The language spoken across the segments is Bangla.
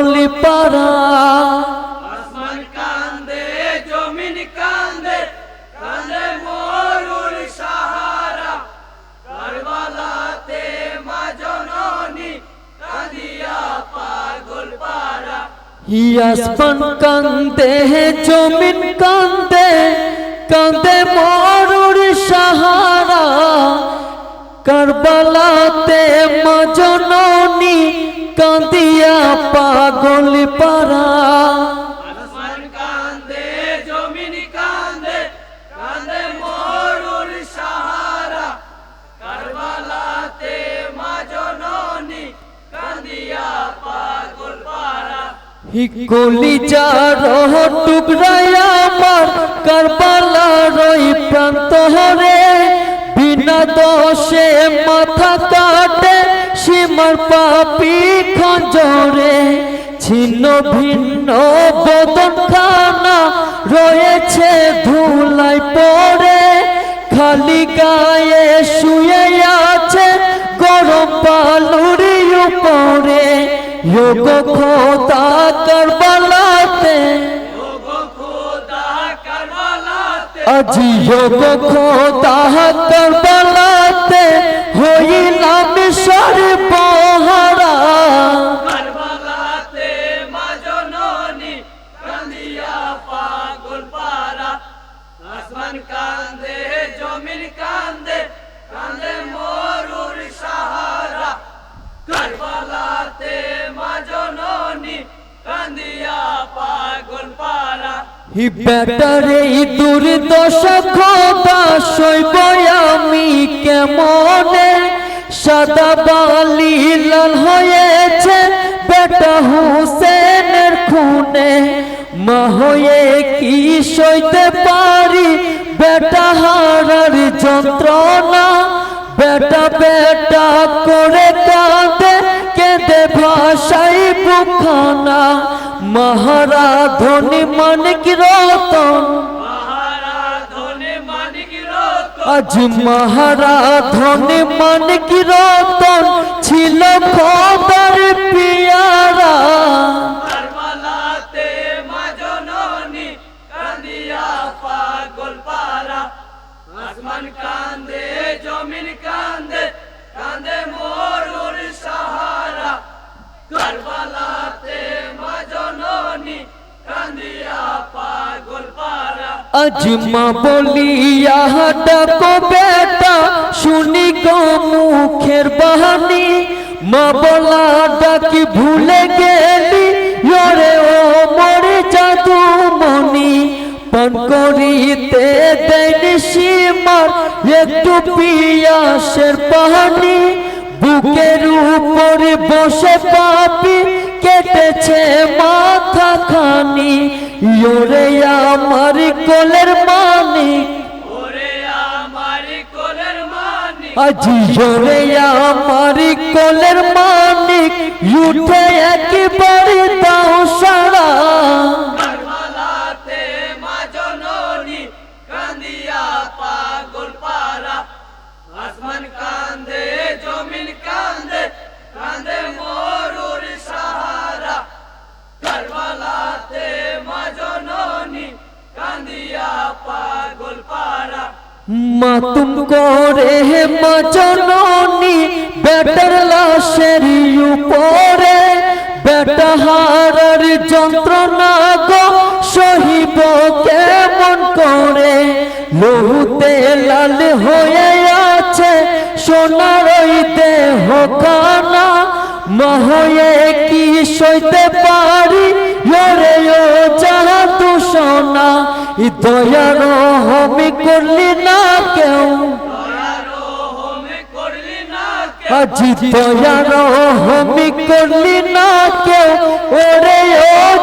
পাগল পারা আসমান কান্দে জমিন কান্দে কান্দে মরুর সাহারা। কারবালাতে মা জননী কাঁদিয়া পাগল পারা কান্দে জমিন কান্দে কান্দে মরুর সাহারা। কারবালাতে মজননী পারা হিকুলি যার টুকরায় আমার কারবালার ওই প্রান্ত হরে। বিনা দোষে মাথা কাটে সীমার পাপি খঞ্জরে ছিন্ন ভিন্ন বদন খানা রয়েছে, ধুলাই পড়ে, খালি গায়ে শুয়ে আছে, গরম পালুরি উপরে। যোগ খোদা করবালাতে। আজি যোগ খোদা করবালাতে হইলাম বেটারে দুর্দশা খোদা সইব আমি কেমনে? সাদা বালি লাল হয়েছে বেটা হুসেনের খুনে। মা হয়ে কি সইতে পারি বেটা হারার যন্ত্রণা? বেটা বেটা করে কাঁদে, কেঁদে ভাষাই বুখানা মহারা ধনী মানিক রতন আজ মহারা ধনী মানিক রতন ছিল খবর পিয়ারা। পারা আজ মা বলিয়া ডাকো বেটা, শুনি গো মুখের বাহানি মা বলা ডাকি ভুলে গেলি ওরে ও মরে জাদু মনি পান করিতে দেয়নি সীমার একটু পিয়াসের পাহানি বুকের উপরে বসে পাপি কেটেছে মাথা খানি ইয়োরে আমার কোলের মানি আজি জোরে আমার কোলের মানিক। উঠে একবার দাও সারা মাতুম করে মা জননী, বেটার লাশের উপরে, বেটা হারার যন্ত্রণা গো, সহিব কেমন করে? লহুতে লাল হয়ে আছে, সোনার দেহ কানা মা হয়ে কি সইতে পারি? ওরে ও যাহা দয়ার হমি করলি না কেউ? দয়ার হমি করলি না কেউ? ওরে ও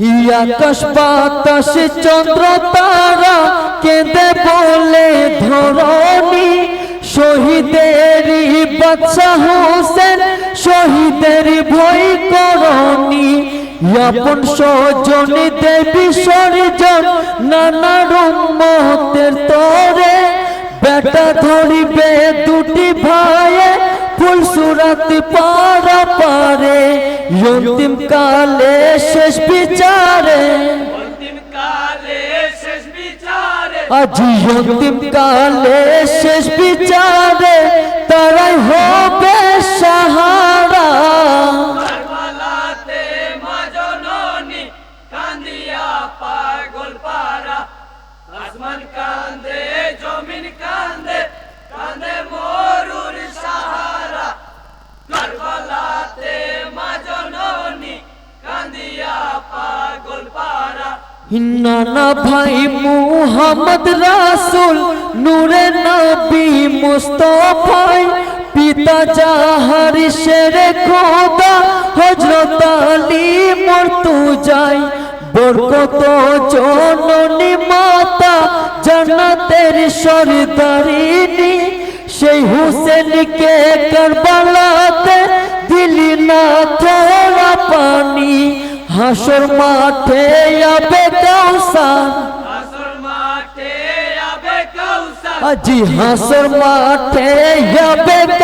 আকাশ বাতাস চন্দ্র তারা কেঁদে বলে, ধরণী শহীদেরই বাচ্চা হোসেন, শহীদের ভয় করনি আপন স্বজন দেবী সর্জন, নানা রুমতের তরে বেটা ধরিবে দুটি ভাইয়ে ফুল সুরাত পারা বিচারে অন্তিম কালে শেষ বিচারে। আজি অন্তিম কালে শেষ বিচারে তারাই হবে সাহারা। নানা ভাই মুহাম্মদ রাসূল, নূরে নবী মুস্তাফাই, পিতা জাহার শেরে খোদা, হযরত আলী মরতু যাই বরকত জননী মাতা, জান্নাতের সরদারিনী, সেই হুসেনকে কারবালাতে দিলি না থোড়া পানি, হাসর মাঠে আবে কাউসার আজি হাসর মাঠে করাইবে